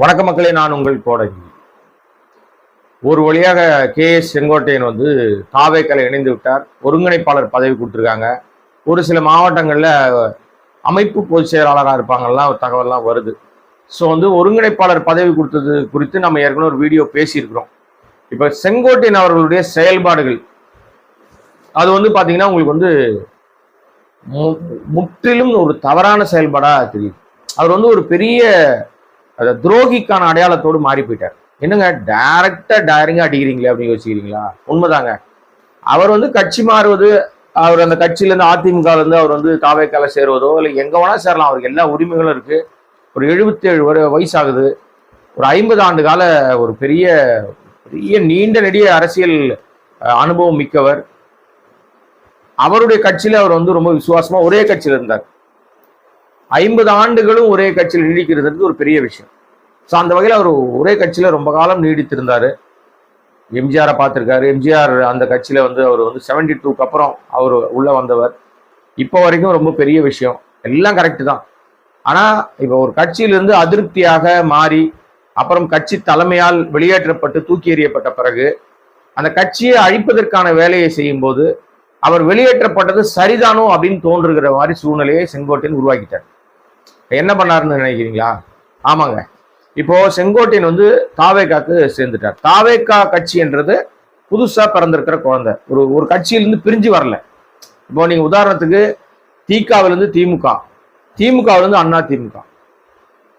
வணக்க மக்களே நான் உங்கள் கோடகி. ஒரு வழியாக கே. எஸ். செங்கோட்டையன் வந்து தாவேக்கலை இணைந்து விட்டார். ஒருங்கிணைப்பாளர் பதவி கொடுத்துருக்காங்க. ஒரு சில மாவட்டங்களில் அமைப்பு பொதுச் செயலாளராக இருப்பாங்கலாம் தகவல்லாம் வருது. ஸோ வந்து ஒருங்கிணைப்பாளர் பதவி கொடுத்தது குறித்து நம்ம ஏற்கனவே ஒரு வீடியோ பேசியிருக்கிறோம். இப்போ செங்கோட்டையன் அவர்களுடைய செயல்பாடுகள். அது வந்து பார்த்தீங்கன்னா உங்களுக்கு வந்து மு- முற்றிலும் ஒரு தவறான செயல்பாடாக தெரியுது. அவர் வந்து ஒரு பெரிய அந்த துரோகிக்கான அடையாளத்தோடு மாறி போயிட்டார். என்னங்க டைரக்டா டைரிங்கா அடிக்கிறீங்களே அப்படின்னு யோசிக்கிறீங்களா? உண்மைதாங்க. அவர் வந்து கட்சி மாறுவது அவர் அந்த கட்சியிலேருந்து அதிமுக இருந்து அவர் வந்து தாவேக்கால சேருவதோ இல்லை எங்க வேணா சேரலாம். அவருக்கு எல்லா உரிமைகளும் இருக்கு. ஒரு எழுபத்தேழு வரை வரு வயசாகுது. ஒரு ஐம்பது ஆண்டு கால ஒரு பெரிய பெரிய நீண்ட நெடிய அரசியல் அனுபவம் மிக்கவர். அவருடைய கட்சியில அவர் வந்து ரொம்ப விசுவாசமா ஒரே கட்சியில இருந்தார். ஐம்பது ஆண்டுகளும் ஒரே கட்சியில் நீடிக்கிறது ஒரு பெரிய விஷயம். ஸோ அந்த வகையில் அவர் ஒரே கட்சியில் ரொம்ப காலம் நீடித்திருந்தார். எம்ஜிஆரை பார்த்துருக்காரு. எம்ஜிஆர் அந்த கட்சியில் வந்து அவர் வந்து செவன்டி டூக்கு அப்புறம் அவர் உள்ளே வந்தவர். இப்போ வரைக்கும் ரொம்ப பெரிய விஷயம். எல்லாம் கரெக்டு தான். ஆனால் இப்போ ஒரு கட்சியிலிருந்து அதிருப்தியாக மாறி அப்புறம் கட்சி தலைமையால் வெளியேற்றப்பட்டு தூக்கி எறியப்பட்ட பிறகு அந்த கட்சியை அழிப்பதற்கான வேலையை செய்யும்போது அவர் வெளியேற்றப்பட்டது சரிதானோ அப்படின்னு தோன்றுகிற மாதிரி சூழ்நிலையை செங்கோட்டையன் உருவாக்கிட்டார். என்ன பண்ணாருன்னு நினைக்கிறீங்களா? ஆமாங்க. இப்போ செங்கோட்டையன் வந்து தாவேக்காக்கு சேர்ந்துட்டார். தாவேக்கா கட்சின்றது புதுசா பிறந்திருக்கிற குழந்தை. ஒரு ஒரு கட்சியிலிருந்து பிரிஞ்சு வரல. இப்போ நீங்க உதாரணத்துக்கு திகாவிலிருந்து திமுக. திமுகவிலிருந்து அண்ணா திமுக.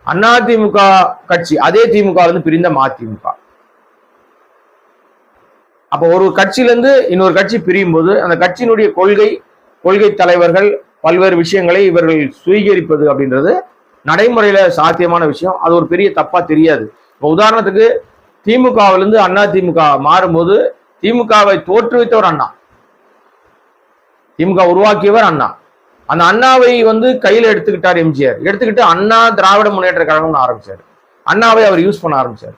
அண்ணா திமுக கட்சி அதே திமுகவிலிருந்து இருந்து பிரிந்த மதிமுக அப்போ ஒரு கட்சியிலிருந்து இன்னொரு கட்சி பிரியும் போது அந்த கட்சியினுடைய கொள்கை கொள்கை தலைவர்கள் பல்வேறு விஷயங்களை இவர்கள் சுவீகரிப்பது அப்படின்றது நடைமுறையில சாத்தியமான விஷயம். அது ஒரு பெரிய தப்பா தெரியாது. இப்போ உதாரணத்துக்கு திமுகவிலிருந்து அண்ணா திமுக மாறும்போது திமுகவை தோற்றுவித்தவர் அண்ணா. திமுக உருவாக்கியவர் அண்ணா. அந்த அண்ணாவை வந்து கையில் எடுத்துக்கிட்டார் எம்ஜிஆர். எடுத்துக்கிட்டு அண்ணா திராவிட முன்னேற்ற கழகம்னு ஆரம்பிச்சார். அண்ணாவை அவர் யூஸ் பண்ண ஆரம்பிச்சார்.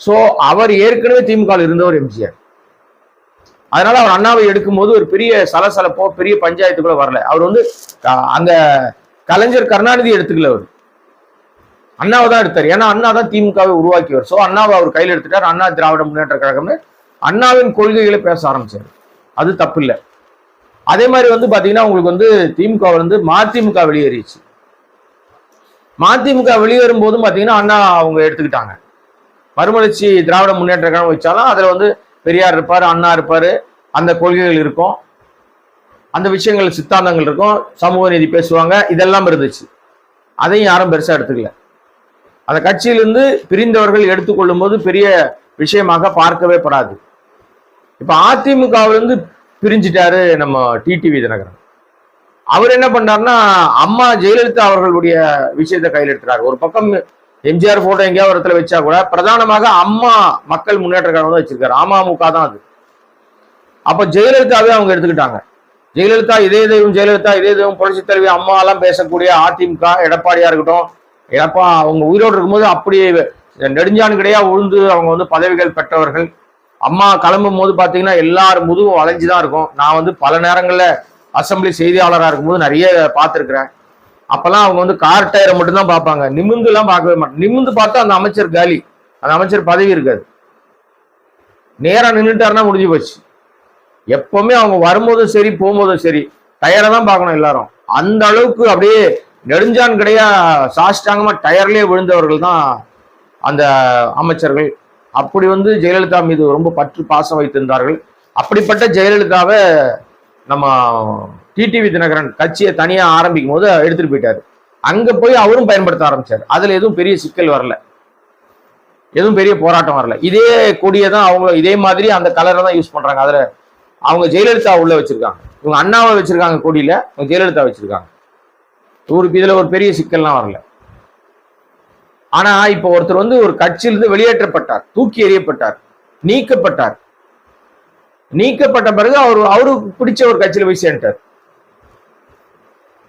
ஸோ அவர் ஏற்கனவே திமுக இருந்தவர் எம்ஜிஆர். அதனால அவர் அண்ணாவை எடுக்கும்போது ஒரு பெரிய சலசலப்போ பெரிய பஞ்சாயத்துக்குள்ள வரல. அவர் வந்து அந்த கலைஞர் கருணாநிதி எடுத்துக்கல அவர். அண்ணாவை தான் எடுத்தார். ஏன்னா அண்ணா தான் திமுகவை உருவாக்கியவர். ஸோ அண்ணாவை அவர் கையில் எடுத்துட்டார். அண்ணா திராவிட முன்னேற்ற கழகம்னு அண்ணாவின் கொள்கைகளை பேச ஆரம்பிச்சார். அது தப்பு இல்லை அதே மாதிரி வந்து பார்த்தீங்கன்னா உங்களுக்கு வந்து திமுக வந்து மதிமுக வெளியேறிச்சு. மதிமுக வெளியேறும் போதும் பார்த்தீங்கன்னா அண்ணா அவங்க எடுத்துக்கிட்டாங்க. மறுமலர்ச்சி திராவிட முன்னேற்ற கழகம் வச்சாலும் அதில் வந்து பெரியார் இருப்பார் அண்ணா இருப்பார் அந்த கொள்கைகள் இருக்கும். அந்த விஷயங்கள் சித்தாந்தங்கள் இருக்கும். சமூக நீதி பேசுவாங்க. இதெல்லாம் இருந்துச்சு. அதையும் யாரும் பெருசாக எடுத்துக்கல. அந்த கட்சியிலிருந்து பிரிந்தவர்கள் எடுத்துக்கொள்ளும் போது பெரிய விஷயமாக பார்க்கவே படாது. இப்போ அதிமுகவிலிருந்து பிரிஞ்சிட்டாரு நம்ம டிடிவி தினகரன். அவர் என்ன பண்ணாருன்னா அம்மா ஜெயலலிதா அவர்களுடைய விஷயத்தை கையில் எடுத்துறாரு ஒரு பக்கம் எம்ஜிஆர் போட்டோ எங்கேயாவது இடத்துல வச்சா கூட பிரதானமாக அம்மா மக்கள் முன்னேற்ற கழகம் தான் வச்சிருக்காரு. அமமுக தான் அது. அப்ப ஜெயலலிதாவே அவங்க எடுத்துக்கிட்டாங்க. ஜெயலலிதா இதே தெய்வம் ஜெயலலிதா இதே தெய்வம் புரட்சி தலைவி அம்மா எல்லாம் பேசக்கூடிய அதிமுக எடப்பாடியா இருக்கட்டும். எடப்பா அவங்க உயிரோடு இருக்கும்போது அப்படியே நெடுஞ்சான் கிடையா உழுந்து அவங்க வந்து பதவிகள் பெற்றவர்கள். அம்மா கிளம்பும் போது பாத்தீங்கன்னா எல்லார் முதுகும் வளைஞ்சு தான் இருக்கும். நான் வந்து பல நேரங்கள்ல அசெம்பிளி செய்தியாளராக இருக்கும்போது நிறைய பார்த்துருக்குறேன். அப்பெல்லாம் அவங்க வந்து கார் டயரை மட்டும்தான் பார்ப்பாங்க. நிமிந்து எல்லாம் பார்க்கவே மாட்டாங்க. நிமிந்து பார்த்தா அந்த அமைச்சர் காலி. அந்த அமைச்சர் பதவி இருக்காது. நேரா நின்றுட்டாருன்னா முடிஞ்சு போச்சு. எப்பவுமே அவங்க வரும்போதும் சரி போகும்போதும் சரி டயரை தான் பார்க்கணும் எல்லாரும். அந்த அளவுக்கு அப்படியே நெடுஞ்சான் கிடையா சாஷ்டாங்கமா டயர்லேயே விழுந்தவர்கள் தான் அந்த அமைச்சர்கள். அப்படி வந்து ஜெயலலிதா மீது ரொம்ப பற்று பாசம் வைத்திருந்தார்கள். அப்படிப்பட்ட ஜெயலலிதாவை நம்ம டிடிவி தினகரன் கட்சியை தனியா ஆரம்பிக்கும் போது எடுத்துட்டு போயிட்டாரு. அங்க போய் அவரும் பயன்படுத்த ஆரம்பிச்சார். அதுல எதுவும் பெரிய சிக்கல் வரல. எதுவும் பெரிய போராட்டம் வரல. இதே கொடியை தான் அவங்க இதே மாதிரி அந்த கலரை தான் யூஸ் பண்றாங்க. அதுல அவங்க ஜெயலலிதா உள்ள வச்சிருக்காங்க. இவங்க அண்ணாவை வச்சிருக்காங்க கொடியில அவங்க ஜெயலலிதா வச்சிருக்காங்க. ஒரு இதுல ஒரு பெரிய சிக்கல்லாம் வரல. ஆனா இப்ப ஒருத்தர் வந்து ஒரு கட்சியிலிருந்து வெளியேற்றப்பட்டார். தூக்கி எறியப்பட்டார். நீக்கப்பட்டார். நீக்கப்பட்ட பிறகு அவர் அவருக்கு பிடிச்ச ஒரு கட்சியில போய் சேர்ந்துட்டார்.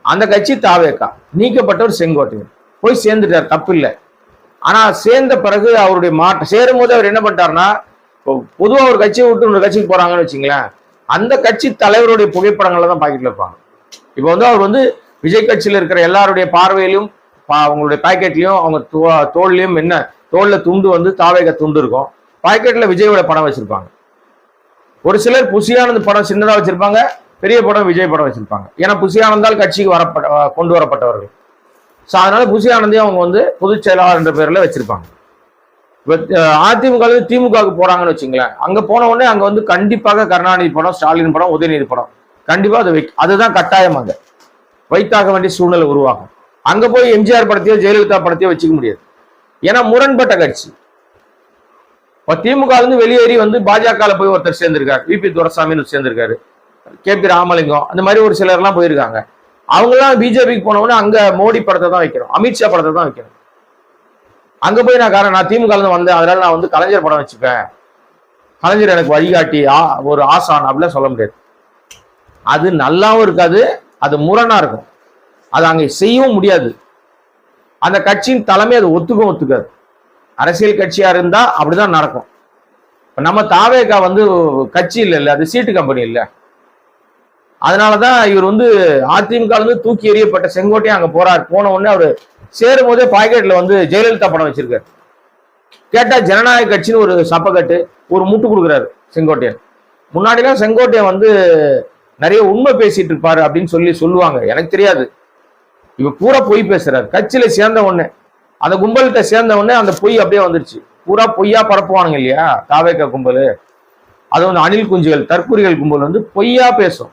அந்த கட்சி தாவேக்கா. நீக்கப்பட்டவர் செங்கோட்டையன். போய் சேர்ந்துட்டார் தப்பு இல்லை ஆனா சேர்ந்த பிறகு அவருடைய மாற்றம் சேரும் போது அவர் என்ன பண்ணிட்டாருன்னா பொதுவாக ஒரு கட்சியை விட்டு ஒரு கட்சிக்கு போறாங்கன்னு வச்சுங்களேன் அந்த கட்சி தலைவருடைய புகைப்படங்களை தான் பாக்கெட்ல இருப்பாங்க. இப்போ வந்து அவர் வந்து விஜய் கட்சியில் இருக்கிற எல்லாருடைய பார்வையிலும் பா- அவங்களுடைய பாக்கெட்லயும் அவங்க தோ- தோல்லையும் என்ன தோல்ல துண்டு வந்து தாவேக துண்டு இருக்கும். பாக்கெட்ல விஜயோட படம் வச்சிருப்பாங்க. ஒரு சிலர் புசியானது படம் சின்னதா வச்சிருப்பாங்க பெரிய படம் விஜய் படம் வச்சிருப்பாங்க. ஏன்னா புசியானந்தால் கட்சிக்கு வரப்பட்ட கொண்டு வரப்பட்டவர்கள். ஸோ அதனால புசி ஆனந்தையும் அவங்க வந்து பொதுச் செயலாளர் என்ற பேரில் வச்சிருப்பாங்க. இப்ப, அதிமுக திமுகவுக்கு போறாங்கன்னு வச்சுங்களேன். அங்க போன உடனே அங்க வந்து கண்டிப்பாக கருணாநிதி படம் ஸ்டாலின் படம் உதயநிதி படம். கண்டிப்பா அது வை அதுதான் கட்டாயம் அங்க. வைத்தாக வேண்டிய சூழ்நிலை உருவாகும். அங்க போய் எம்ஜிஆர் படத்தையோ ஜெயலலிதா படத்தையோ வச்சுக்க முடியாது. ஏன்னா முரண்பட்ட கட்சி. இப்போ திமுக இருந்து வெளியேறி வந்து பாஜக போய் ஒருத்தர் சேர்ந்திருக்காரு. விபி துரசாமின்னு சேர்ந்திருக்காரு. கே பி ராமலிங்கம் அந்த மாதிரி ஒரு சிலர்லாம் போயிருக்காங்க. அவங்கெல்லாம் பிஜேபிக்கு போனவொடனே அங்க மோடி படத்தை தான் வைக்கிறோம் அமித்ஷா படத்தை தான் வைக்கிறோம் அங்க போய் நான் காரணம் நான் திமுக இருந்து வந்தேன் அதனால நான் வந்து கலைஞர் படம் வச்சுப்பேன். கலைஞர் எனக்கு வழிகாட்டி ஆ- ஒரு ஆசான் அப்படிலாம் சொல்ல முடியாது. அது நல்லாவும் இருக்காது அது முரணா இருக்கும். அது அங்க செய்யவும் முடியாது. அந்த கட்சியின் தலைமை அது ஒத்துக்கும் ஒத்துக்காது. அரசியல் கட்சியா இருந்தா அப்படிதான் நடக்கும். இப்ப நம்ம தாவேகா வந்து கட்சி இல்ல இல்ல அது சீட்டு கம்பெனி இல்ல. அதனாலதான் இவர் வந்து அதிமுக இருந்து தூக்கி எறியப்பட்ட செங்கோட்டையும் அங்க போறார். போன உடனே அவரு சேரும் போதே பாக்கெட்ல வந்து ஜெயலலிதா படம் வச்சிருக்காரு. கேட்டா ஜனநாயக கட்சின்னு ஒரு சப்பக்கட்டு ஒரு முட்டு கொடுக்குறாரு செங்கோட்டையன். முன்னாடிலாம் செங்கோட்டையன் வந்து நிறைய உண்மை பேசிட்டு இருப்பாரு அப்படின்னு சொல்லி சொல்லுவாங்க. எனக்கு தெரியாது. இவ பூரா பொய் பேசுறாரு. கட்சியில சேர்ந்த உடனே அந்த கும்பல்கிட்ட சேர்ந்த உடனே அந்த பொய் அப்படியே வந்துருச்சு. பூரா பொய்யா பரப்புவானுங்க இல்லையா? தாவேக்க கும்பல். அது வந்து அணில் குஞ்சுகள் தற்கூரிகள் கும்பல் வந்து பொய்யா பேசும்.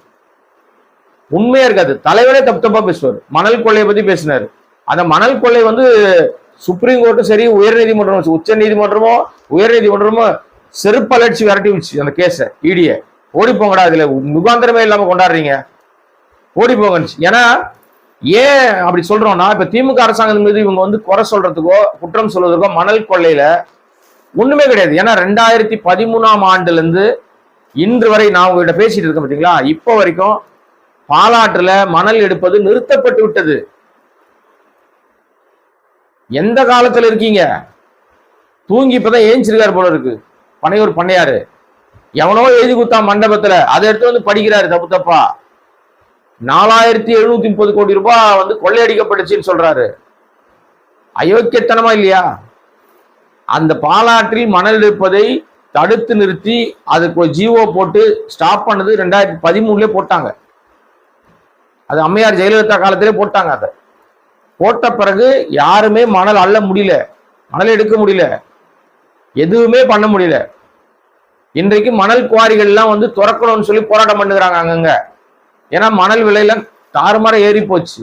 உண்மையா இருக்காது. தலைவரே தப்பு தப்பா பேசுவார். மணல் கொள்ளையை பத்தி பேசினாரு. அந்த மணல் கொள்ளை வந்து சுப்ரீம் கோர்ட்டும் சரி உயர்நீதிமன்றம் உச்ச நீதிமன்றமோ உயர்நீதிமன்றமோ செருப்பலட்சி விரட்டி வச்சு அந்த கேஸை இடிய. ஓடி போங்கடா இதுல முகாந்திரமே இல்லாம கொண்டாடுறீங்க. ஓடி போங்கன்னு ஏன்னா ஏன் அப்படி சொல்றோம்னா இப்ப திமுக அரசாங்கம் மீது இவங்க வந்து குறை சொல்றதுக்கோ குற்றம் சொல்றதுக்கோ மணல் கொள்ளையில ஒண்ணுமே கிடையாது. ஏன்னா ரெண்டாயிரத்தி பதிமூணாம் ஆண்டுல இருந்து இன்று வரை நான் உங்ககிட்ட பேசிட்டு இருக்கேன் பாத்தீங்களா? இப்போ வரைக்கும் பாலாற்றுல மணல் எடுப்பது நிறுத்தப்பட்டு விட்டது. எந்த காலத்துல இருக்கீங்க? தூங்கி இப்பதான் ஏஞ்சிருக்காரு போல இருக்கு. பனையூர் பண்ணையாரு எவனோ எழுதி கொடுத்தா மண்டபத்துல. அதை எடுத்து வந்து படிக்கிறாரு தப்பு தப்பா. நாலாயிரத்தி எழுநூத்தி முப்பது கோடி ரூபாய் வந்து கொள்ளையடிக்கப்பட்டுச்சுன்னு சொல்றாரு. அயோக்கியத்தனமா இல்லையா? அந்த பாலாற்றில் மணல் எடுப்பதை தடுத்து நிறுத்தி அதுக்கு ஜீவோ போட்டு ஸ்டாப் பண்ணது ரெண்டாயிரத்தி பதிமூணுல போட்டாங்க. அது அம்மையார் ஜெயலலிதா காலத்திலே போட்டாங்க அதை. போட்ட பிறகு யாருமே மணல் அள்ள முடியல. மணல் எடுக்க முடியல. எதுவுமே பண்ண முடியல. இன்றைக்கு மணல் குவாரிகள்லாம் வந்து திறக்கணும்னு சொல்லி போராட்டம் பண்ணுகிறாங்க அங்கங்க. ஏன்னா மணல் விலையில தாறுமாற ஏறி போச்சு.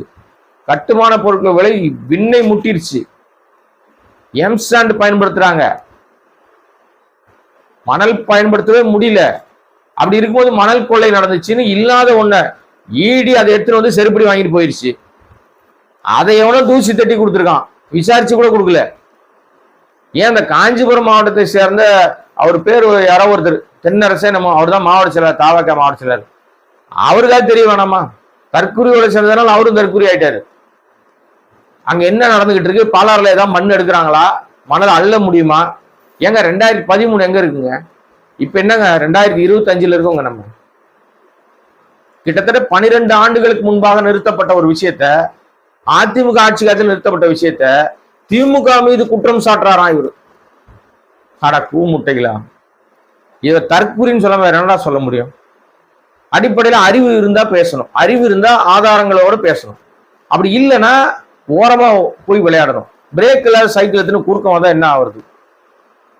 கட்டுமான பொருட்கள் விலை விண்ணை முட்டிருச்சு. எம்சாண்ட் பயன்படுத்துறாங்க. மணல் பயன்படுத்தவே முடியல. அப்படி இருக்கும்போது மணல் கொள்ளை நடந்துச்சுன்னு இல்லாத ஒன்றை ஈடி அதை எடுத்துட்டு வந்து செருப்படி வாங்கிட்டு போயிருச்சு. அதை எவனோ தூசி தட்டி கொடுத்துருக்கான். விசாரிச்சு கூட கொடுக்கல. ஏன் அந்த காஞ்சிபுரம் மாவட்டத்தை சேர்ந்த அவர் பேர் யாரோ ஒருத்தர் தென்னரசே நம்ம அவர் தான் மாவட்ட செயலர் தாவக மாவட்ட செயலர் அவருக்கா தெரிய வேணாமா? தற்குறியோட சேர்ந்ததுனால அவரும் தற்குறி ஆயிட்டாரு. அங்க என்ன நடந்துகிட்டு இருக்கு? பாலாறுல ஏதாவது மண் எடுக்கிறாங்களா? மணல் அள்ள முடியுமா? ஏங்க ரெண்டாயிரத்தி பதிமூணு எங்க இருக்குங்க? இப்ப என்னங்க ரெண்டாயிரத்தி இருபத்தஞ்சுல இருக்கோங்க நம்ம. கிட்டத்தட்ட பனிரெண்டு ஆண்டுகளுக்கு முன்பாக நிறுத்தப்பட்ட ஒரு விஷயத்த அதிமுக ஆட்சி காலத்தில் நிறுத்தப்பட்ட விஷயத்த திமுக மீது குற்றம் சாட்டுறாராம் இவர். அட கூ முட்டைகளா? இதை தற்கூரின்னு சொல்ல வேற என்னடா சொல்ல முடியும்? அடிப்படையில் அறிவு இருந்தா பேசணும். அறிவு இருந்தா ஆதாரங்களோட பேசணும். அப்படி இல்லைன்னா ஓரமா போய் விளையாடணும். பிரேக் இல்லாத சைக்கிள் எடுத்துன்னு குறுக்கம் வந்தால் என்ன ஆகுறது?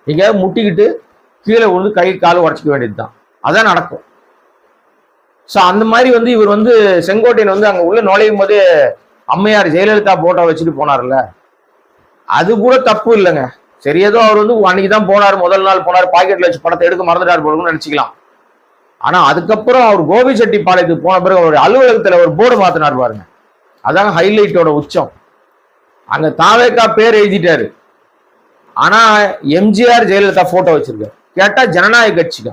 நீங்க முட்டிக்கிட்டு கீழே விழுந்து கை கால் உடச்சிக்க வேண்டியதுதான். அதான் நடக்கும். ஸோ அந்த மாதிரி வந்து இவர் வந்து செங்கோட்டையன் வந்து அங்கே உள்ள நுழையும் போது அம்மையார் ஜெயலலிதா போட்டோ வச்சுட்டு போனார்ல. அது கூட தப்பு இல்லைங்க. சரி ஏதோ அவர் வந்து அன்னைக்கு தான் போனார் முதல் நாள் போனார் பாக்கெட்ல வச்சு படத்தை எடுக்க மறந்துட்டார் போலன்னு நினச்சிக்கலாம். ஆனால் அதுக்கப்புறம் அவர் கோபி செட்டிப்பாளையத்துக்கு போன பிறகு அவருடைய அலுவலகத்தில் ஒரு போர்டு மாற்றினார் பாருங்க. அதாங்க ஹைலைட்டோட உச்சம். அங்கே தாவேக்கா பேர் எழுதிட்டாரு. ஆனால் எம்ஜிஆர் ஜெயலலிதா ஃபோட்டோ வச்சிருக்காரு. கேட்டால் ஜனநாயக கட்சிக்கு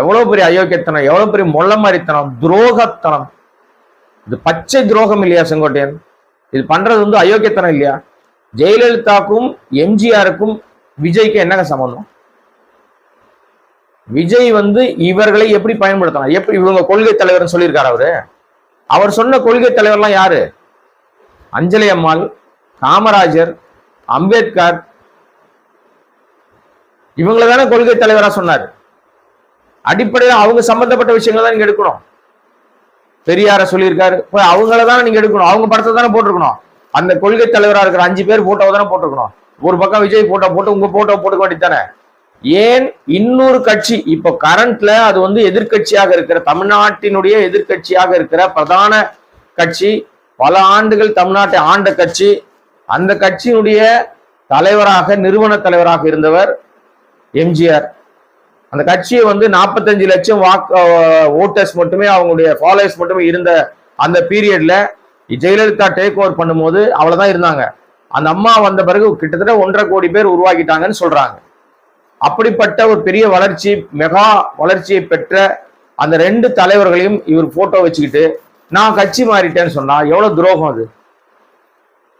எவ்வளவு பெரிய அயோக்கியத்தனம் எவ்வளவு பெரிய மொள்ள மாதிரித்தனம் துரோகத்தனம். இது பச்சை துரோகம் இல்லையா செங்கோட்டையன்? இது பண்றது வந்து அயோக்கியத்தனம் இல்லையா? ஜெயலலிதாக்கும் எம்ஜிஆருக்கும் விஜய்க்கு என்னங்க சம்பந்தம்? விஜய் வந்து இவர்களை எப்படி பயன்படுத்தலாம் எப்படி இவங்க கொள்கை தலைவர்னு சொல்லியிருக்காரு அவரு. அவர் சொன்ன கொள்கை தலைவர்லாம் யாரு? அஞ்சலி அம்மாள் காமராஜர் அம்பேத்கர். இவங்கள தானே கொள்கை தலைவரா சொன்னார். அடிப்படையில் அவங்க சம்பந்தப்பட்ட விஷயங்கள் தான் நீங்க எடுக்கணும். பெரியார சொல்லியிருக்காரு. போய் அவங்கள தானே நீங்க எடுக்கணும். அவங்க படத்தை தானே போட்டிருக்கணும். அந்த கொள்கை தலைவராக இருக்கிற அஞ்சு பேர் போட்டோ தானே போட்டிருக்கணும். ஒரு பக்கம் விஜய் போட்டோ போட்டு உங்க போட்டோ போட்டுக்க வேண்டியதானே ஏன் இன்னொரு கட்சி இப்போ கரண்ட்ல அது வந்து எதிர்க்கட்சியாக இருக்கிற தமிழ்நாட்டினுடைய எதிர்க்கட்சியாக இருக்கிற பிரதான கட்சி பல ஆண்டுகள் தமிழ்நாட்டை ஆண்ட கட்சி அந்த கட்சியினுடைய தலைவராக நிறுவன தலைவராக இருந்தவர் எம்ஜிஆர். அந்த கட்சியை வந்து நாற்பத்தஞ்சு லட்சம் வாக்கு ஓட்டர்ஸ் மட்டுமே அவங்களுடைய ஃபாலோவர்ஸ் மட்டுமே இருந்த அந்த பீரியட்ல ஜெயலலிதா டேக் ஓவர் பண்ணும்போது அவ்வளவுதான் இருந்தாங்க. அந்த அம்மா வந்த பிறகு கிட்டத்தட்ட ஒன்றரை கோடி பேர் உருவாக்கிட்டாங்கன்னு சொல்றாங்க. அப்படிப்பட்ட ஒரு பெரிய வளர்ச்சி மெகா வளர்ச்சியை பெற்ற அந்த ரெண்டு தலைவர்களையும் இவர் போட்டோ வச்சுக்கிட்டு நான் கட்சி மாறிட்டேன்னு சொன்னா எவ்வளவு துரோகம் அது?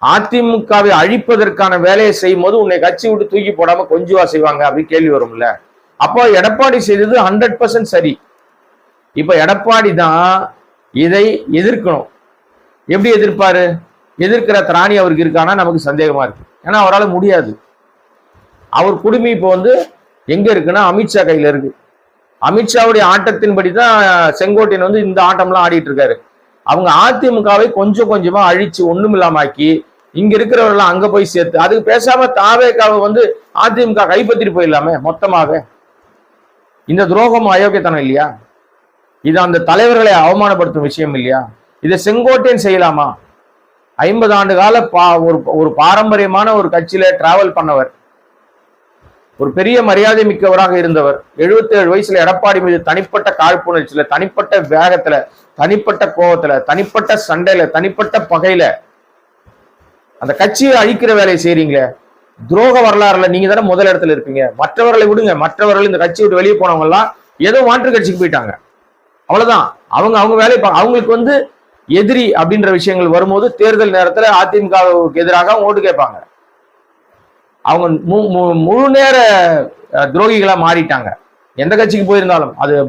அதிமுகவை அழிப்பதற்கான வேலையை செய்யும் போது உன்னை கட்சி விட்டு தூக்கி போடாம கொஞ்சுவா செய்வாங்க அப்படின்னு கேள்வி வரும்ல. அப்போ எடப்பாடி செய்தது ஹண்ட்ரட் பர்சன்ட் சரி. இப்போ எடப்பாடி தான் இதை எதிர்க்கணும். எப்படி எதிர்ப்பாரு? எதிர்க்கிற திராணி அவருக்கு இருக்கானா? நமக்கு சந்தேகமா இருக்கு. ஏன்னா அவரால் முடியாது. அவர் குடுமி இப்போ வந்து எங்க இருக்குன்னா அமித்ஷா கையில இருக்கு. அமித்ஷாவுடைய ஆட்டத்தின்படி தான் செங்கோட்டையன் வந்து இந்த ஆட்டம்லாம் ஆடிட்டு இருக்காரு. அவங்க அதிமுகவை கொஞ்சம் கொஞ்சமா அழிச்சு ஒண்ணும் ஆக்கி இங்க இருக்கிறவர்கள் அங்க போய் சேர்த்து அதுக்கு பேசாம தாவேக்காவை வந்து அதிமுக கைப்பற்றிட்டு போயிடலாமே மொத்தமாக இந்த துரோகம் அயோக்கியத்தனம் இல்லையா? இது அந்த தலைவர்களை அவமானப்படுத்தும் விஷயம் இல்லையா? இதை செங்கோட்டையன் செய்யலாமா? ஐம்பது ஆண்டு கால பா ஒரு ஒரு பாரம்பரியமான ஒரு கட்சியில டிராவல் பண்ணவர். ஒரு பெரிய மரியாதை மிக்கவராக இருந்தவர். 77 வயசுல எடப்பாடி மீது தனிப்பட்ட காழ்ப்புணர்ச்சியில தனிப்பட்ட வேகத்துல தனிப்பட்ட கோபத்துல தனிப்பட்ட சண்டையில தனிப்பட்ட பகையில அந்த கட்சியை அழிக்கிற வேலையை செய்றீங்களே? துரோக வரலாறுல நீங்க தானே முதல் இடத்துல இருப்பீங்க மற்றவர்களை விடுங்க. மற்றவர்கள் இந்த கட்சி விட்டு வெளியே போனவங்க எல்லாம் ஏதோ மாற்று கட்சிக்கு போயிட்டாங்க. அவ்வளவுதான். அவங்க அவங்க வேலையை பா- அவங்களுக்கு வந்து எதிரி அப்படின்ற விஷயங்கள் வரும்போது தேர்தல் நேரத்துல அதிமுகவுக்கு எதிராக ஓட்டு கேட்பாங்க. அவங்க மு- மு- முழு நேர அஹ், துரோகிகளா மாறிட்டாங்க. எந்த கட்சிக்கு போயிருந்தாலும். அது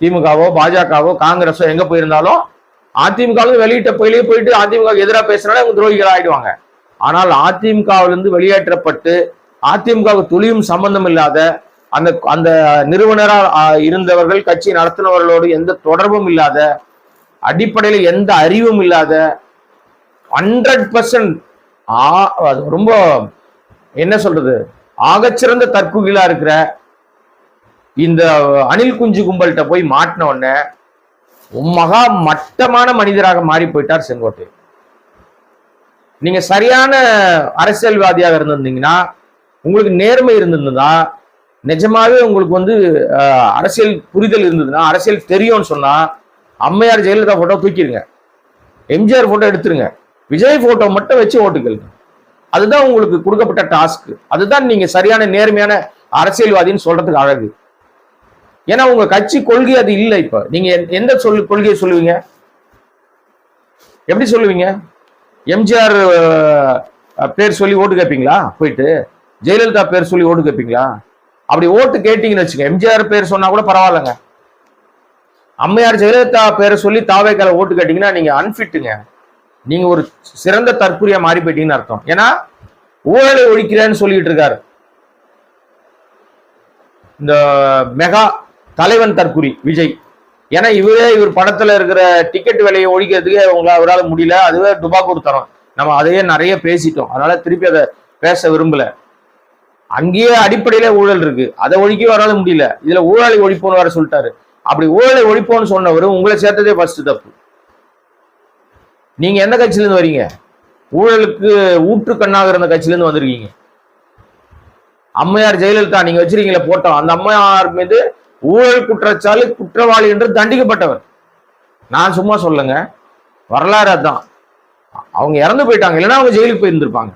திமுகவோ பாஜகவோ காங்கிரஸோ எங்க போயிருந்தாலும் அதிமுக வெளியிட்ட போயிலே போயிட்டு அதிமுக எதிராக பேசுனாலே அவங்க துரோகிகள் ஆயிடுவாங்க ஆனால் அதிமுகவிலிருந்து வெளியேற்றப்பட்டு அதிமுகவுக்கு துளியும் சம்பந்தம் இல்லாத அந்த அந்த நிறுவனராக இருந்தவர்கள் கட்சி நடத்தினவர்களோடு எந்த தொடர்பும் இல்லாத அடிப்படையில் எந்த அறிவும் இல்லாத ஹண்ட்ரட் பர்சன்ட் ரொம்ப என்ன சொல்றது ஆகச்சிறந்த தற்குகிலா இருக்கிற இந்த அணில் குஞ்சு கும்பல்கிட்ட போய் மாட்டின உடனே மகா மட்டமான மனிதராக மாறி போயிட்டார் செங்கோட்டை நீங்க சரியான அரசியல்வாதியாக இருந்திருந்தீங்கன்னா உங்களுக்கு நேர்மை இருந்திருந்ததா? நிஜமாவே உங்களுக்கு வந்து அரசியல் புரிதல் இருந்ததுன்னா அரசியல் தெரியும்னு சொன்னா அம்மையார் ஜெயலலிதா போட்டோ தூக்கிடுங்க எம்ஜிஆர் போட்டோ எடுத்துருங்க. விஜய் போட்டோ மட்டும் வச்சு ஓட்டுக்கலுங்க அதுதான் உங்களுக்கு கொடுக்கப்பட்ட டாஸ்க் அதுதான் நீங்க சரியான நேர்மையான அரசியல்வாதின்னு சொல்றதுக்கு அழகு. ஏன்னா உங்க கட்சி கொள்கை அது இல்லை இப்ப. நீங்க எந்த- எந்த சொல் கொள்கையை சொல்லுவீங்க? எப்படி சொல்லுவீங்க? எம்ஜிஆர் பேர் சொல்லி ஓட்டு கேட்பீங்களா போயிட்டு. ஜெயலலிதா பேர் சொல்லி ஓட்டு கேட்பீங்களா அப்படி ஓட்டு கேட்டீங்கன்னு வச்சுங்க எம்ஜிஆர் பேர் சொன்னா கூட பரவாயில்லைங்க. அம்மையார் ஜெயலலிதா பேரை சொல்லி தாவேக்கால ஓட்டு கேட்டீங்கன்னா நீங்க அன்ஃபிட்டுங்க நீங்க ஒரு சிறந்த தற்கொலையா மாறி போயிட்டீங்கன்னு அர்த்தம். ஏன்னா ஊழலை ஒழிக்கிறேன்னு சொல்லிட்டு இருக்காரு. இந்த மெகா தலைவன் தற்குறி விஜய். ஏன்னா இவரே இவர் படத்துல இருக்கிற டிக்கெட் விலையை ஒழிக்கிறதுக்கு உங்களால் அவரால் முடியல. அதுவே டுபாக்கூர் தரோம். நம்ம அதையே நிறைய பேசிட்டோம். அதனால திருப்பி அதை பேச விரும்பல. அங்கேயே அடிப்படையில ஊழல் இருக்கு. அதை ஒழிக்க வராத முடியல. இதுல ஊழலை ஒழிப்போன்னு வர சொல்லிட்டாரு. அப்படி ஊழலை ஒழிப்போன்னு சொன்னவர் உங்களை சேர்த்ததே ஃபர்ஸ்ட் தப்பு. நீங்க எந்த கட்சியில இருந்து வரீங்க? ஊழலுக்கு ஊற்று கண்ணாகிற இருந்த கட்சியில இருந்து வந்திருக்கீங்க. அம்மையார் ஜெயலலிதா நீங்க வச்சிருக்கீங்களே போட்டோம். அந்த அம்மையார் மீது ஊழல் குற்றச்சாலு குற்றவாளி என்று தண்டிக்கப்பட்டவர். நான் சும்மா சொல்லுங்க. வரலாறு அதான். அவங்க இறந்து போயிட்டாங்க. இல்லைன்னா அவங்க ஜெயிலுக்கு போயிருந்திருப்பாங்க.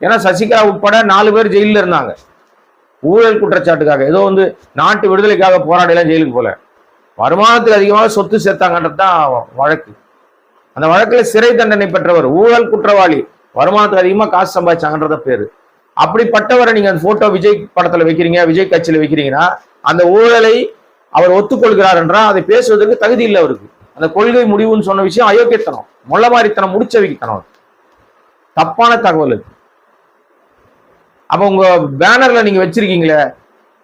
ஏன்னா சசிகலா உட்பட நாலு பேர் ஜெயிலில் இருந்தாங்க. ஊழல் குற்றச்சாட்டுக்காக. ஏதோ வந்து நாட்டு விடுதலைக்காக போராடலாம் ஜெயிலுக்கு போல. வருமானத்துக்கு அதிகமாக சொத்து சேர்த்தாங்கன்றது தான் வழக்கு. அந்த வழக்கில் சிறை தண்டனை பெற்றவர் ஊழல் குற்றவாளி வருமானத்துக்கு அதிகமாக காசு சம்பாதிச்சாங்கன்றத பேரு. அப்படிப்பட்டவரை நீங்க அந்த போட்டோ விஜய் படத்துல வைக்கிறீங்க விஜய் கட்சியில வைக்கிறீங்கன்னா அந்த ஊழலை அவர் ஒத்துக்கொள்கிறார் என்றால் அதை பேசுவதற்கு தகுதி இல்லை அவருக்கு. அந்த கொள்கை முடிவுன்னு சொன்ன விஷயம் அயோக்கியத்தனம் முள்ளமாரித்தனம் முடிச்ச வைக்கத்தனம் தப்பான தகவல் அது. அப்போ உங்க பேனர்ல நீங்க வச்சிருக்கீங்களே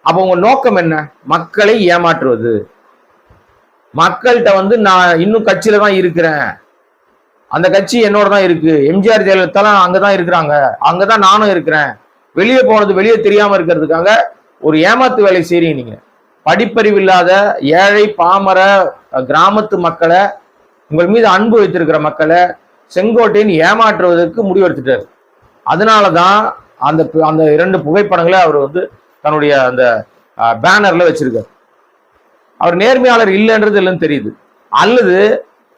அப்போ உங்க நோக்கம் என்ன? மக்களை ஏமாற்றுவது. மக்கள்கிட்ட வந்து நான் இன்னும் கட்சியில தான் இருக்கிறேன். அந்த கட்சி என்னோட தான் இருக்கு. எம்ஜிஆர் ஜெயலலிதாலாம் அங்கதான் இருக்கிறாங்க. அங்கதான் நானும் இருக்கிறேன். வெளியே போனது வெளியே தெரியாம இருக்கிறதுக்காக ஒரு ஏமாத்து வேலை செய்றீங்க நீங்க. படிப்பறிவு இல்லாத ஏழை பாமர கிராமத்து மக்களை உங்கள் மீது அன்பு வைத்திருக்கிற மக்களை செங்கோட்டையின் ஏமாற்றுவதற்கு முடிவெடுத்துட்டாரு. அதனால தான் அந்த அந்த இரண்டு புகைப்படங்களை அவர் வந்து தன்னுடைய அந்த பேனர்ல வச்சிருக்காரு. அவர் நேர்மையாளர் இல்லைன்றது இல்லைன்னு தெரியுது. அல்லது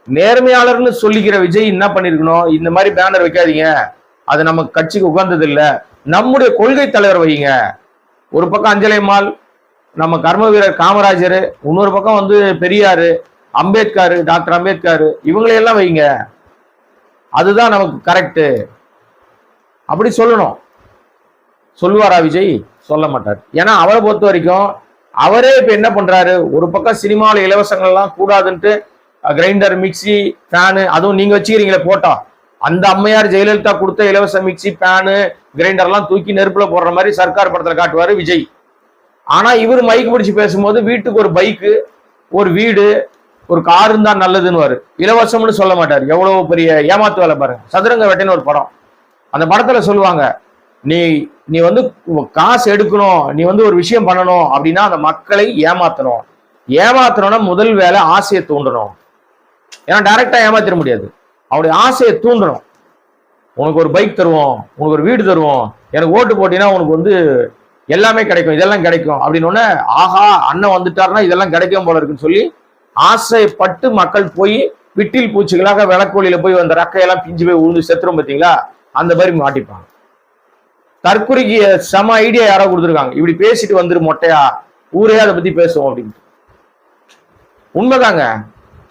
நேர்மையாளர்னு சொல்லிக்கிற விஜய் என்ன பண்ணிருக்கணும்? இந்த மாதிரி பேனர் வைக்காதீங்க. அது நம்ம கட்சிக்கு உகந்தது இல்லை நம்முடைய கொள்கை தலைவர் வைங்க. ஒரு பக்கம் அஞ்சலைமால் நம்ம கர்ம வீரர் காமராஜர் இன்னொரு பக்கம் வந்து பெரியாரு அம்பேத்கர் டாக்டர் அம்பேத்கர் இவங்களையெல்லாம் வைங்க. அதுதான் நமக்கு கரெக்டு அப்படி சொல்லணும். சொல்லுவாரா விஜய்? சொல்ல மாட்டார். ஏன்னா அவரை பொறுத்த வரைக்கும் அவரே இப்போ என்ன பண்ணுறாரு ஒரு பக்கம் சினிமாவில் இலவசங்கள்லாம் கூடாதுன்ட்டு கிரைண்டர் மிக்சி ஃபேனு அதுவும் நீங்கள் வச்சுக்கிறீங்களே போட்டோம் அந்த அம்மையார் ஜெயலலிதா கொடுத்த இலவச மிக்ஸி ஃபேனு கிரைண்டர்லாம் தூக்கி நெருப்புல போடுற மாதிரி சர்க்கார் படத்துல காட்டுவாரு விஜய். ஆனா இவர் மைக் பிடிச்சு பேசும்போது வீட்டுக்கு ஒரு பைக்கு ஒரு வீடு ஒரு கார் இருந்தா நல்லதுன்னு இலவசம்னு சொல்ல மாட்டார். எவ்வளவு பெரிய ஏமாத்து வேலை பாருங்க. சதுரங்க வேட்டைன்னு ஒரு படம். அந்த படத்துல சொல்லுவாங்க நீ நீ வந்து காசு எடுக்கணும் நீ வந்து ஒரு விஷயம் பண்ணணும் அப்படின்னா அந்த மக்களை ஏமாத்தணும். ஏமாத்தணும்னா முதல் வேலை ஆசையை தூண்டணும். ஏன்னா டைரக்டா ஏமாத்திட முடியாது. அவருடைய ஆசையை தூண்டணும். உனக்கு ஒரு பைக் தருவோம் உனக்கு ஒரு வீடு தருவோம் எனக்கு ஓட்டு போட்டீங்கன்னா உனக்கு வந்து எல்லாமே கிடைக்கும் இதெல்லாம் கிடைக்கும் அப்படின்னு உடனே ஆஹா அண்ணன் வந்துட்டாருன்னா இதெல்லாம் கிடைக்கும் போல இருக்குன்னு சொல்லி ஆசைப்பட்டு மக்கள் போய் விட்டில் பூச்சிகளாக விளக்கோலியில போய் அந்த ரக்கையெல்லாம் பிஞ்சு போய் உழுந்து செத்துரும் பார்த்தீங்களா? அந்த மாதிரி மாட்டிப்பாங்க. தற்குறிக்கு செம ஐடியா யாரோ கொடுத்துருக்காங்க. இப்படி பேசிட்டு வந்துரு மொட்டையா ஊரே அதை பத்தி பேசுவோம் அப்படின்ட்டு உண்மைதாங்க.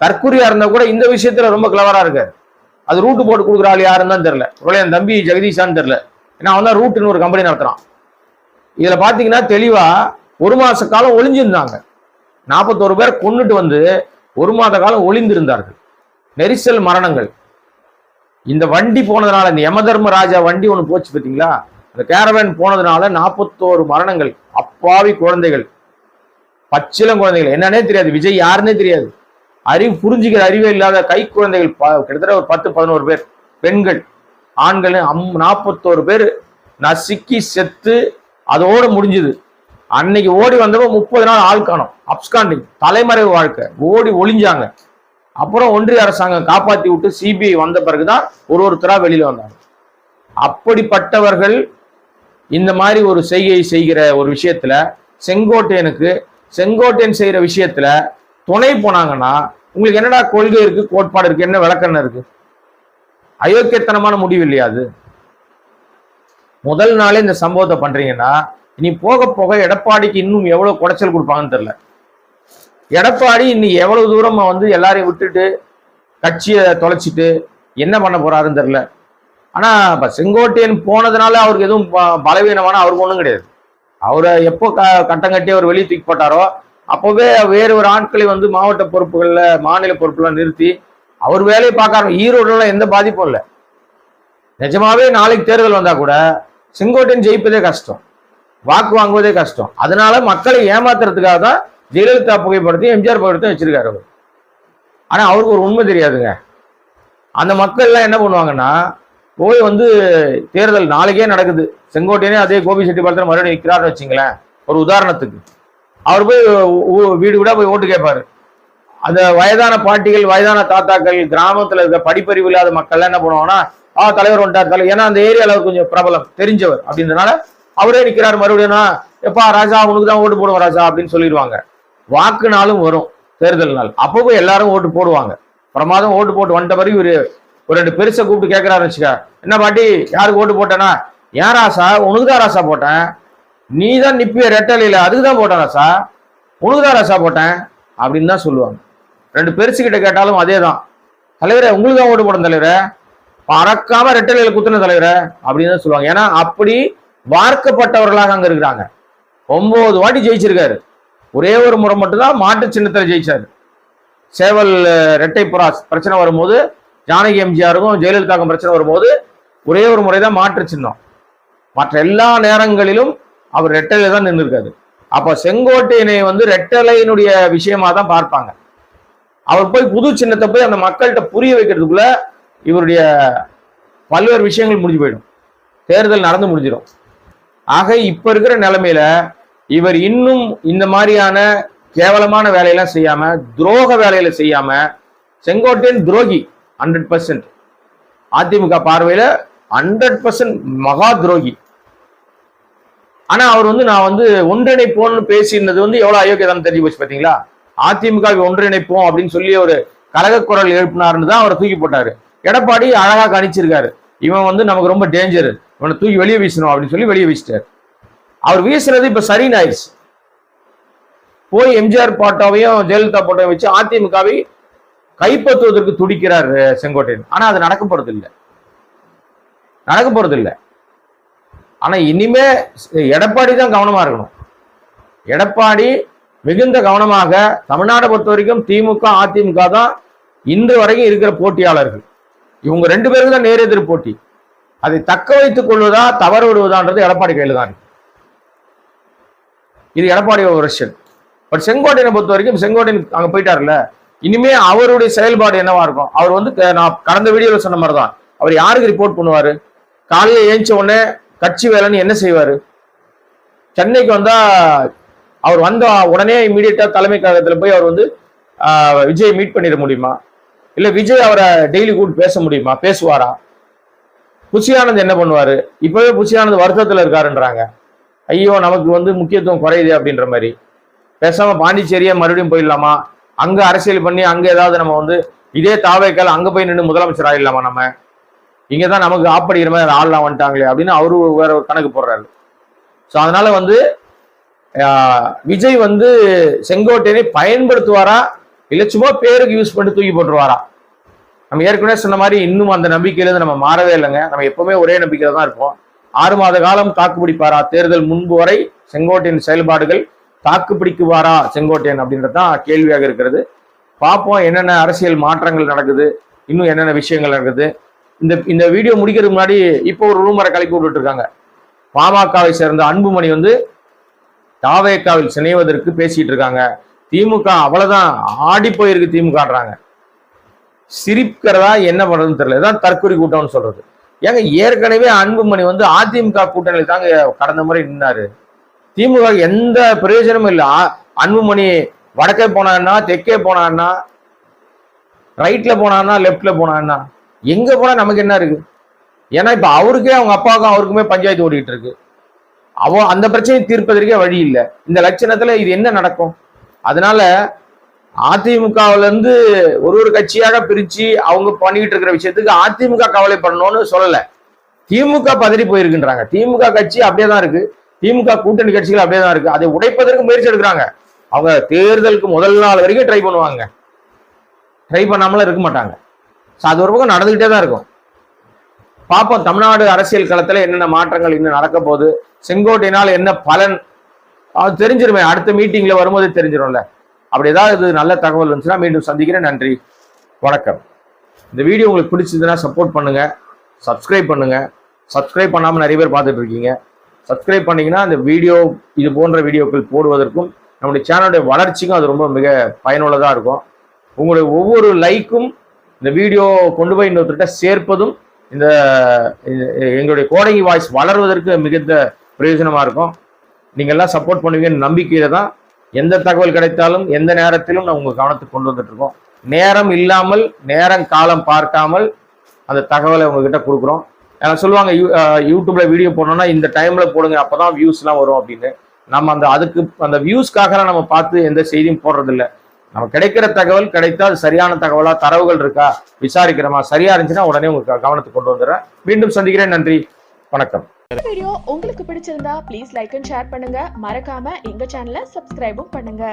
தற்குறியா இருந்தா கூட இந்த விஷயத்துல ரொம்ப கிளவரா இருக்காரு. அது ரூட்டு போட்டு கொடுக்குற ஆள் யாருன்னு தான் தெரில ஒருவேளை என் தம்பி ஜெகதீஷான்னு தெரில ஏன்னா அவன் தான் ரூட்டுன்னு ஒரு கம்பெனி நடத்துகிறான் இதில் பார்த்தீங்கன்னா தெளிவாக ஒரு மாத காலம் ஒளிஞ்சிருந்தாங்க. நாற்பத்தோரு பேர் கொண்டுட்டு வந்து ஒரு மாத காலம் ஒளிந்திருந்தார்கள். நெரிசல் மரணங்கள். இந்த வண்டி போனதுனால இந்த யமதர்ம ராஜா வண்டி ஒன்று போச்சு பார்த்தீங்களா அந்த கேரவேன் போனதுனால நாற்பத்தோரு மரணங்கள். அப்பாவி குழந்தைகள். பச்சிலம் குழந்தைகள். என்னன்னே தெரியாது. விஜய் யாருன்னே தெரியாது. அறிவு புரிஞ்சுக்கிற அறிவே இல்லாத கை குழந்தைகள் கிட்டத்தட்ட ஒரு பத்து பதினோரு பேர் பெண்கள் ஆண்கள் அம் நாற்பத்தோரு பேர் நசுக்கி செத்து அதோட முடிஞ்சுது. அன்னைக்கு ஓடி வந்தப்போ முப்பது நாள் ஆள் காணும். அப்ஸ்காண்டிங் தலைமறைவு வாழ்க்கை. ஓடி ஒளிஞ்சாங்க. அப்புறம் ஒன்றிய அரசாங்கம் காப்பாற்றி விட்டு சிபிஐ வந்த பிறகுதான் ஒரு ஒருத்தராக வெளியில் வந்தாங்க. அப்படிப்பட்டவர்கள் இந்த மாதிரி ஒரு செய்கை செய்கிற ஒரு விஷயத்துல செங்கோட்டையனுக்கு செங்கோட்டையன் செய்கிற விஷயத்துல துணை போனாங்கன்னா உங்களுக்கு என்னடா கொள்கை இருக்கு கோட்பாடு இருக்கு என்ன விளக்கண்ண இருக்கு? அயோக்கியத்தனமான முடிவு இல்லையா அது? முதல் நாளே இந்த சம்பவத்தை பண்றீங்கன்னா இனி போக போக எடப்பாடிக்கு இன்னும் எவ்வளவு குடைச்சல் கொடுப்பாங்கன்னு தெரியல. எடப்பாடி இன்னைக்கு எவ்வளவு தூரம் வந்து எல்லாரையும் விட்டுட்டு கட்சியை தொலைச்சிட்டு என்ன பண்ண போறாருன்னு தெரியல. ஆனா இப்ப செங்கோட்டையன் போனதுனால அவருக்கு எதுவும் ப- பலவீனமான அவருக்கு ஒன்றும் கிடையாது. அவரை எப்போ க கட்டம் கட்டி அவர் வெளியே தூக்கி போட்டாரோ அப்போவே வேறு ஒரு ஆட்களை வந்து மாவட்ட பொறுப்புகளில் மாநில பொறுப்புலாம் நிறுத்தி அவர் வேலையை பார்க்க ஈரோடுலாம் எந்த பாதிப்பும் இல்லை. நிஜமாவே நாளைக்கு தேர்தல் வந்தால் கூட செங்கோட்டையன் ஜெயிப்பதே கஷ்டம். வாக்கு வாங்குவதே கஷ்டம். அதனால மக்களை ஏமாத்துறதுக்காக தான் ஜெயலலிதா புகைப்படத்தையும் எம்ஜிஆர் புகைப்படத்தையும் வச்சிருக்காரு அவர். ஆனால் அவருக்கு ஒரு உண்மை தெரியாதுங்க. அந்த மக்கள் எல்லாம் என்ன பண்ணுவாங்கன்னா போய் வந்து தேர்தல் நாளைக்கே நடக்குது. செங்கோட்டையனே அதே கோபி செட்டிப்பாளத்தில் மறுபடியும் நிற்கிறாருன்னு வச்சுங்களேன். ஒரு உதாரணத்துக்கு. அவர் போய் வீடு வீடா போய் ஓட்டு கேட்பாரு அந்த வயதான பாட்டிகள் வயதான தாத்தாக்கள் கிராமத்துல இருக்க படிப்பறிவு இல்லாத மக்கள் என்ன பண்ணுவாங்கன்னா ஆ தலைவர் வந்துட்டார் தலைவர். ஏன்னா அந்த ஏரியால கொஞ்சம் பிரபலம் தெரிஞ்சவர் அப்படின்றனால அவரே நிற்கிறார் மறுபடியும் எப்பா ராஜா உனக்கு தான் ஓட்டு போடுவோம் ராஜா அப்படின்னு சொல்லிடுவாங்க. வாக்கு நாளும் வரும் தேர்தல் நாள். அப்போ போய் எல்லாரும் ஓட்டு போடுவாங்க. பிரமாதம் ஓட்டு போட்டு வந்துட்ட பிறகு இவரு ஒரு ரெண்டு பெருசை கூப்பிட்டு கேட்கறாரு வச்சுக்க என்ன பாட்டி யாருக்கு ஓட்டு போட்டேனா ஏன் ராசா உனக்கு தான் ராசா போட்டேன். நீ தான் நிப்பிய ரெட்டலையில் அதுக்கு தான் போட்டேன் ரசா உனக்கு தான் ரசா போட்டேன் அப்படின்னு தான் சொல்லுவாங்க. ரெண்டு பெருசுக்கிட்ட கேட்டாலும் அதே தான் தலைவரே உங்களுக்கு தான் ஓட்டு போடும் தலைவரே. பறக்காம ரெட்டலையில் குத்துன தலைவரே அப்படின்னு தான் சொல்லுவாங்க. ஏன்னா அப்படி வார்க்கப்பட்டவர்களாக அங்கே இருக்கிறாங்க. ஒன்பது வாட்டி ஜெயிச்சிருக்காரு. ஒரே ஒரு முறை மட்டும்தான் மாட்டு சின்னத்தில் ஜெயிச்சார். சேவல் ரெட்டை புறா பிரச்சனை வரும்போது ஜானகி எம்ஜிஆருக்கும் ஜெயலலிதாக்கும் பிரச்சனை வரும்போது ஒரே ஒரு முறை தான் மாற்று சின்னம். மற்ற எல்லா நேரங்களிலும் அவர் ரெட்டலை தான் நின்றுருக்காரு அப்ப செங்கோட்டையனை வந்து ரெட்டலையினுடைய விஷயமா தான் பார்ப்பாங்க. அவர் போய் புது சின்னத்தை போய் அந்த மக்கள்கிட்ட புரிய வைக்கிறதுக்குள்ள இவருடைய பல்வேறு விஷயங்கள் முடிஞ்சு போயிடும். தேர்தல் நடந்து முடிஞ்சிடும். ஆக இப்ப இருக்கிற நிலைமையில இவர் இன்னும் இந்த மாதிரியான கேவலமான வேலையெல்லாம் செய்யாம துரோக வேலையில செய்யாம செங்கோட்டையன் துரோகி ஹண்ட்ரட் பர்சன்ட் அதிமுக பார்வையில ஹண்ட்ரட் பர்சன்ட் மகா துரோகி. ஆனா அவர் வந்து நான் வந்து ஒன்றிணைப்போம்னு பேசினது வந்து எவ்வளவு அயோக்கியதான் தெரிஞ்சு போச்சு பாத்தீங்களா? அதிமுக ஒன்றிணைப்போம் அப்படின்னு சொல்லி ஒரு கழக குரல் எழுப்பினார்னு தான் அவரை தூக்கி போட்டாரு. எடப்பாடி அழகா கணிச்சிருக்காரு. இவன் வந்து நமக்கு ரொம்ப டேஞ்சர் இவனை தூக்கி வெளியே வீசணும் அப்படின்னு சொல்லி வெளியே வீசிட்டாரு. அவர் வீசுனது இப்ப சரின்னு ஆயிடுச்சு. போய் எம்ஜிஆர் பாட்டாவையும் ஜெயலலிதா பாட்டாவையும் வச்சு அதிமுகவை கைப்பற்றுவதற்கு துடிக்கிறார் செங்கோட்டையன். ஆனா அது நடக்க போறது இல்லை நடக்க போறது இல்லை ஆனா இனிமே எடப்பாடி தான் கவனமா இருக்கணும். எடப்பாடி மிகுந்த கவனமாக தமிழ்நாடை பொறுத்த வரைக்கும் திமுக அதிமுக தான் இன்று வரைக்கும் இருக்கிற போட்டியாளர்கள். இவங்க ரெண்டு பேருக்கு தான் நேரெதிர் போட்டி. அதை தக்க வைத்துக் கொள்வதா தவறு விடுவதான்றது எடப்பாடி கையில் தான் இது எடப்பாடி வருஷன் பட் செங்கோட்டையனை பொறுத்த வரைக்கும் செங்கோட்டையன் அங்க போயிட்டார்ல இனிமே அவருடைய செயல்பாடு என்னவா இருக்கும்? அவர் வந்து நான் கடந்த வீடியோவில் சொன்ன மாதிரி தான் அவர் யாருக்கு ரிப்போர்ட் பண்ணுவாரு? காலையில ஏஞ்ச உடனே கட்சி வேலைன்னு என்ன செய்வாரு? சென்னைக்கு வந்தா அவர் வந்த உடனே இமீடியட்டா தலைமை கழகத்துல போய் அவர் வந்து விஜய் மீட் பண்ணிட முடியுமா? இல்ல விஜய் அவரை டெய்லி கூப்பிட்டு பேச முடியுமா? பேசுவாரா? புஷியானந்த் என்ன பண்ணுவாரு? இப்பவே புஷியானந்த் வருத்தத்துல இருக்காருன்றாங்க. ஐயோ நமக்கு வந்து முக்கியத்துவம் குறையுது அப்படின்ற மாதிரி. பேசாம பாண்டிச்சேரியா மறுபடியும் போயிடலாமா? அங்க அரசியல் பண்ணி அங்க ஏதாவது நம்ம வந்து இதே தாவைக்கால் அங்க போய் நின்று முதலமைச்சர் ஆயிடலாமா நம்ம? இங்கே தான் நமக்கு ஆப்படிக்கிற மாதிரி ஆள்லாம் வந்துட்டாங்களே அப்படின்னு அவரு வேற ஒரு கணக்கு போடுறாரு. ஸோ அதனால வந்து விஜய் வந்து செங்கோட்டையனை பயன்படுத்துவாரா? இல்லை சும்மா பேருக்கு யூஸ் பண்ணி தூக்கி போட்டுருவாரா? நம்ம ஏற்கனவே சொன்ன மாதிரி இன்னும் அந்த நம்பிக்கையிலேருந்து நம்ம மாறவே இல்லைங்க. நம்ம எப்பவுமே ஒரே நம்பிக்கையில தான் இருப்போம். ஆறு மாத காலம் தாக்குப்பிடிப்பாரா தேர்தல் முன்பு வரை செங்கோட்டையின் செயல்பாடுகள் தாக்குப்பிடிக்குவாரா செங்கோட்டையன் அப்படின்றது தான் கேள்வியாக இருக்கிறது. பார்ப்போம் என்னென்ன அரசியல் மாற்றங்கள் நடக்குது இன்னும் என்னென்ன விஷயங்கள் நடக்குது. இந்த இந்த வீடியோ முடிக்கிறதுக்கு முன்னாடி இப்போ ஒரு ரூமரை கலக்கி விட்டுட்டு இருக்காங்க பாமகவை சேர்ந்த அன்புமணி வந்து தாவேக்காவில் சிணைவதற்கு பேசிட்டு இருக்காங்க திமுக அவ்வளவுதான் ஆடி போயிருக்கு திமுகன்றாங்க. சிரிக்கிறதா என்ன பண்றதுன்னு தெரியல. இதான் தற்கொலை கூட்டம்னு சொல்றது. ஏங்க ஏற்கனவே அன்புமணி வந்து அதிமுக கூட்டணியில் தாங்க கடந்த முறை நின்னாரு. திமுக எந்த பிரயோஜனமும் இல்லை. அன்புமணி வடக்கே போனான்னா தெற்கே போனான்னா ரைட்ல போனான்னா லெப்ட்ல போனான்னா எங்க போனா நமக்கு என்ன இருக்கு? ஏன்னா இப்ப அவருக்கே அவங்க அப்பாவுக்கும் அவருக்குமே பஞ்சாயத்து ஓடிட்டு இருக்கு. அவ அந்த பிரச்சனையை தீர்ப்பதற்கே வழி இல்லை. இந்த லட்சணத்துல இது என்ன நடக்கும்? அதனால அதிமுகவுல இருந்து ஒரு ஒரு கட்சியாக பிரிச்சு அவங்க பண்ணிக்கிட்டு இருக்கிற விஷயத்துக்கு அதிமுக கவலைப்படணும்னு சொல்லல. திமுக பதறி போயிருக்குன்றாங்க. திமுக கட்சி அப்படியே தான் இருக்கு. திமுக கூட்டணி கட்சிகள் அப்படியே தான் இருக்கு. அதை உடைப்பதற்கு முயற்சி எடுக்கிறாங்க. அவங்க தேர்தலுக்கு முதல் நாள் வரைக்கும் ட்ரை பண்ணுவாங்க. ட்ரை பண்ணாமலாம் இருக்க மாட்டாங்க. ஸோ அது ஒரு பக்கம் நடந்துகிட்டே தான் இருக்கும். பார்ப்போம் தமிழ்நாடு அரசியல் களத்தில் என்னென்ன மாற்றங்கள் இன்னும் நடக்க போகுது செங்கோட்டையினால் என்ன பலன் அது தெரிஞ்சிருமே. அடுத்த மீட்டிங்கில் வரும்போது தெரிஞ்சிடும்ல அப்படி ஏதாவது நல்ல தகவல் இருந்துச்சுன்னா மீண்டும் சந்திக்கிறேன். நன்றி வணக்கம். இந்த வீடியோ உங்களுக்கு பிடிச்சதுன்னா சப்போர்ட் பண்ணுங்க சப்ஸ்கிரைப் பண்ணுங்க. சப்ஸ்கிரைப் பண்ணாமல் நிறைய பேர் பார்த்துட்டு இருக்கீங்க. சப்ஸ்கிரைப் பண்ணீங்கன்னா இந்த வீடியோ இது போன்ற வீடியோக்கள் போடுவதற்கும் நம்முடைய சேனலுடைய வளர்ச்சிக்கும் அது ரொம்ப மிக பயனுள்ளதாக இருக்கும். உங்களுடைய ஒவ்வொரு லைக்கும் இந்த வீடியோ கொண்டு போய் இன்னொருத்தர்கிட்ட சேர்ப்பதும் இந்த எங்களுடைய கோடங்கி வாய்ஸ் வளர்வதற்கு மிகுந்த பிரயோஜனமாக இருக்கும். நீங்கள்லாம் சப்போர்ட் பண்ணுவீங்கன்னு நம்பிக்கையில் தான் எந்த தகவல் கிடைத்தாலும் எந்த நேரத்திலும் நான் உங்கள் கவனத்துக்கு கொண்டு வந்துட்டுருக்கோம் நேரம் இல்லாமல் நேரம் காலம் பார்க்காமல் அந்த தகவலை உங்ககிட்ட கொடுக்குறோம். ஏன்னா சொல்லுவாங்க யூ- யூடியூப்பில் வீடியோ போடணும்னா இந்த டைமில் போடுங்க அப்பதான் வியூஸ்லாம் வரும் அப்படின்னு. நம்ம அந்த அதுக்கு அந்த வியூஸ்க்காக நம்ம பார்த்து எந்த செய்தியும் போடுறதில்ல. நம்ம கிடைக்கிற தகவல் கிடைத்தா அது சரியான தகவலா தரவுகள் இருக்கா? விசாரிக்கிறோமா? சரியா இருந்துச்சுன்னா உடனே உங்க கவனத்துக்கு கொண்டு வந்துடுறேன். மீண்டும் சந்திக்கிறேன். நன்றி. வணக்கம். வீடியோ உங்களுக்கு பிடிச்சிருந்தா ப்ளீஸ் லைக் அண்ட் ஷேர் பண்ணுங்க. மறக்காம எங்க சேனலை சப்ஸ்கிரைபும் பண்ணுங்க.